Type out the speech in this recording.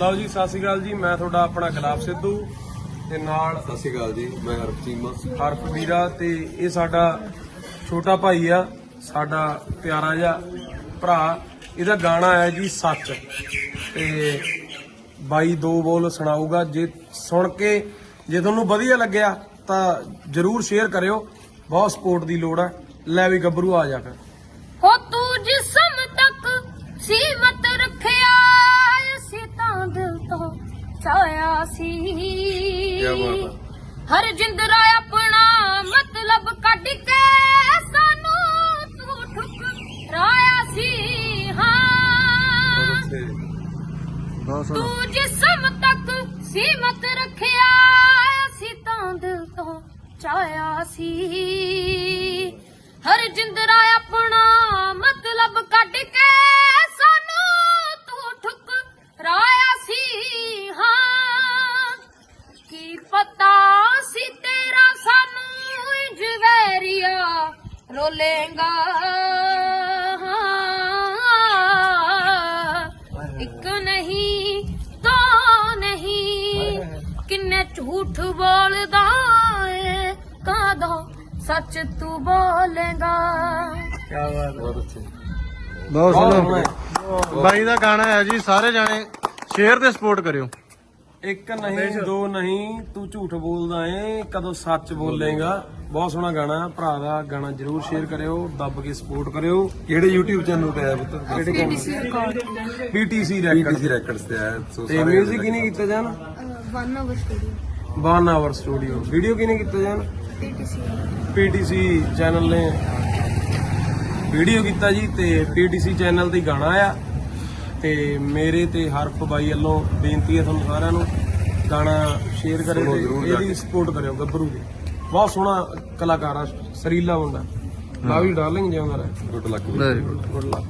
ਲਓ ਜੀ ਸਤਿ ਸ਼੍ਰੀ ਅਕਾਲ ਜੀ ਮੈਂ ਤੁਹਾਡਾ ਆਪਣਾ ਗੁਲਾਬ ਸਿੱਧੂ ਤੇ ਨਾਲ ਸਤਿ ਸ਼੍ਰੀ ਅਕਾਲ ਜੀ ਮੈਂ ਹਰਪ ਚੀਮਾ। ਹਰਫ ਵੀਰਾ ਤੇ ਇਹ ਸਾਡਾ ਛੋਟਾ ਭਾਈ ਆ ਸਾਡਾ ਪਿਆਰਾ ਜਿਹਾ ਭਰਾ। ਇਹਦਾ ਗਾਣਾ ਆਇਆ ਜੀ ਸੱਚ। ਤੇ ਬਾਈ ਦੋ ਬੋਲ ਸੁਣਾਊਗਾ। ਜੇ ਸੁਣ ਕੇ ਜੇ ਤੁਹਾਨੂੰ ਵਧੀਆ ਲੱਗਿਆ ਤਾਂ ਜਰੂਰ ਸ਼ੇਅਰ ਕਰਿਓ। ਬਹੁਤ ਸਪੋਰਟ ਦੀ ਲੋੜ ਹੈ ਲੈ ਵੀ ਗੱਭਰੂ ਆ ਜਾ ਫਿਰ ਹੋ ਤੂੰ ਜਿਸਮ ਤੱਕ ਸੀਮਤ ਸੀ। ਹਰ ਜਿੰਦਰਾ ਆਪਣਾ ਮਤਲਬ ਕੱਢ ਕੇ ਸਾਨੂੰ ਤੂੰ ਠੁਕਰਾਇਆ ਸੀ। ਹਾਂ। ਤੂੰ ਜਿਸਮ ਤੱਕ ਸੀਮਤ ਰੱਖਿਆ ਅਸੀਂ ਤਾਂ ਦਿਲ ਤੋਂ ਚਾਇਆ ਸੀ। ਹਰ ਜਿੰਦਰਾ ਰੋਲੇਗਾ। ਇੱਕ ਨਹੀਂ ਦੋ ਨਹੀਂ। ਕਿੰਨੇ ਝੂਠ ਬੋਲਦਾ ਏ ਕਾਦੋਂ ਸੱਚ ਤੂੰ ਬੋਲੇਗਾ। ਕੀ ਬਾਤ ਬਹੁਤ ਅੱਛੇ। ਬਹੁਤ ਸੋਹਣਾ ਬਾਈ ਦਾ ਗਾਣਾ ਹੈ ਜੀ ਸਾਰੇ ਜਾਣੇ ਸ਼ੇਅਰ ਤੇ ਸਪੋਰਟ ਕਰਿਓ। ਇੱਕ ਨਹੀਂ ਦੋ ਨਹੀਂ ਤੂੰ ਝੂਠ ਬੋਲਦਾ ਏ ਕਦੋਂ ਸੱਚ ਬੋਲੇਗਾ। ਬਹੁਤ ਸੋਹਣਾ ਗਾਣਾ ਹੈ ਭਰਾ ਦਾ ਗਾਣਾ ਜਰੂਰ ਸ਼ੇਅਰ ਕਰਿਓ ਦੱਬ ਕੇ ਸਪੋਰਟ ਕਰਿਓ। ਕਿਹੜੇ YouTube ਚੈਨਲ ਤੇ ਆਇਆ ਪੁੱਤ? ਕਿਹੜੇ ਪੀਟੀਸੀ ਪੀਟੀਸੀ ਰੈਕਡ ਰੈਕਡਸ ਤੇ ਆਇਆ ਸੋ ਤੇ 뮤직 ਕਿਨੇ ਕੀਤਾ ਜਾਨ? One hour studio one hour studio video ਕਿਨੇ ਕੀਤਾ ਜਾਨ? ਪੀਟੀਸੀ ਚੈਨਲ ਨੇ। ਵੀਡੀਓ ਕੀਤਾ ਜੀ ਤੇ ਪੀਟੀਸੀ ਚੈਨਲ ਤੇ ਗਾਣਾ ਆ ਤੇ ਮੇਰੇ ਤੇ ਹਰਫ ਬਾਈ ਵੱਲੋਂ ਬੇਨਤੀ ਹੈ ਤੁਹਾਨੂੰ ਸਾਰਿਆਂ ਨੂੰ ਗਾਣਾ ਸ਼ੇਅਰ ਕਰਿਓ ਇਹਦੀ। ਸਪੋਰਟ ਕਰਿਓ ਗੱਭਰੂ ਦੀ। ਬਹੁਤ ਸੋਹਣਾ ਕਲਾਕਾਰ ਆ ਸਰੀਲਾ ਮੁੰਡਾ। ਲਵ ਯੂ ਡਾਰਲਿੰਗ ਜਿਉਂਦਾ ਰਹੇ। Good luck. Very good good luck.